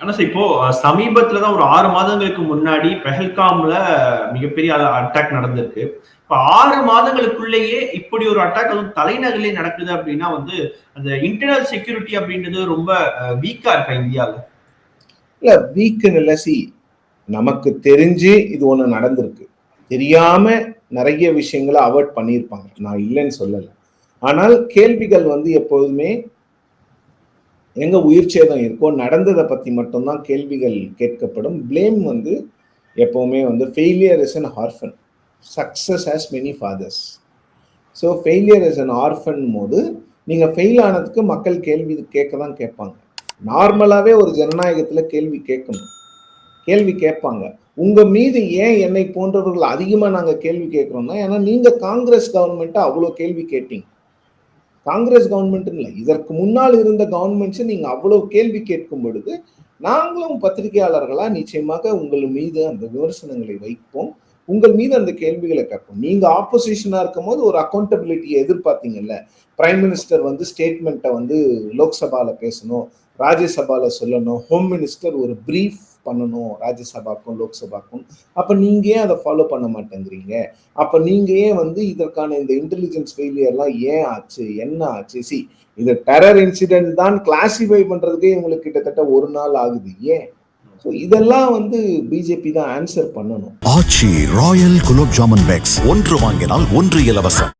ஆனா சார் இப்போ சமீபத்துல தான் ஒரு ஆறு மாதங்களுக்கு முன்னாடி பெஹல்காம்ல மிகப்பெரிய அட்டாக் நடந்திருக்கு. இப்ப ஆறு மாதங்களுக்குள்ளேயே இப்படி ஒரு அட்டாக் அதுவும் தலைநகரிலே நடக்குது அப்படின்னா வந்து அந்த இன்டர்னல் செக்யூரிட்டி அப்படின்றது ரொம்ப வீக்கா இருக்கா இந்தியாவில்? இல்ல வீக்குன்னு இல்லை சி நமக்கு தெரிஞ்சு இது ஒண்ணு நடந்திருக்கு. தெரியாம நிறைய விஷயங்களை அவாய்ட் பண்ணியிருப்பாங்க. நான் இல்லைன்னு சொல்லல. ஆனால் கேள்விகள் வந்து எப்போதுமே எங்கே உயிர் சேதம் இருக்கோ நடந்ததை பற்றி மட்டும்தான் கேள்விகள் கேட்கப்படும். ப்ளேம் வந்து எப்போவுமே வந்து failure is an orphan success has many fathers so failure is an orphan போது நீங்கள் ஃபெயில் ஆனதுக்கு மக்கள் கேள்வி கேட்க தான் கேட்பாங்க. நார்மலாகவே ஒரு ஜனநாயகத்தில் கேள்வி கேட்கணும். கேள்வி கேட்பாங்க. உங்கள் மீது ஏன் என்னை போன்றவர்கள் அதிகமாக நாங்கள் கேள்வி கேட்குறோம்னா ஏன்னா நீங்கள் காங்கிரஸ் கவர்மெண்ட்டை அவ்வளோ கேள்வி கேட்டீங்க. காங்கிரஸ் கவர்மெண்ட் இல்லை. இதற்கு முன்னால் இருந்த கவர்மெண்ட்ஸ் நீங்க அவ்வளவு கேள்வி கேட்கும் பொழுது நாங்களும் பத்திரிகையாளர்களா நிச்சயமாக உங்கள் மீது அந்த விமர்சனங்களை வைப்போம். உங்கள் மீது அந்த கேள்விகளை கேட்போம். நீங்க ஆப்போசிஷனா இருக்கும் போது ஒரு அக்கௌண்டபிலிட்டியை எதிர்பார்த்தீங்கல்ல. பிரைம் மினிஸ்டர் வந்து ஸ்டேட்மெண்ட்டை வந்து லோக்சபால பேசணும் ராஜ்யசபால சொல்லணும் ஹோம் மினிஸ்டர் ஒரு பிரீஃப் பண்ணணும் ராஜ்யசபாக்கும் லோக்சபாக்கும். அப்போ நீங்கள் ஏன் அதை ஃபாலோ பண்ண மாட்டேங்கிறீங்க? அப்போ நீங்கள் ஏன் வந்து இதற்கான இந்த இன்டெலிஜென்ஸ் ஃபெயிலியர்லாம் ஏன் ஆச்சு? என்ன ஆச்சு? சி இது டெரர் இன்சிடென்ட் தான் கிளாசிஃபை பண்ணுறதுக்கே இவங்களுக்கு கிட்டத்தட்ட ஒரு நாள் ஆகுது. ஏன்? ஸோ இதெல்லாம் வந்து பிஜேபி தான் ஆன்சர் பண்ணணும். ஆச்சி ராயல் குலோப் ஜாமுன் பேக்ஸ் ஒன்று வாங்கினால் ஒன்று இலவசம்.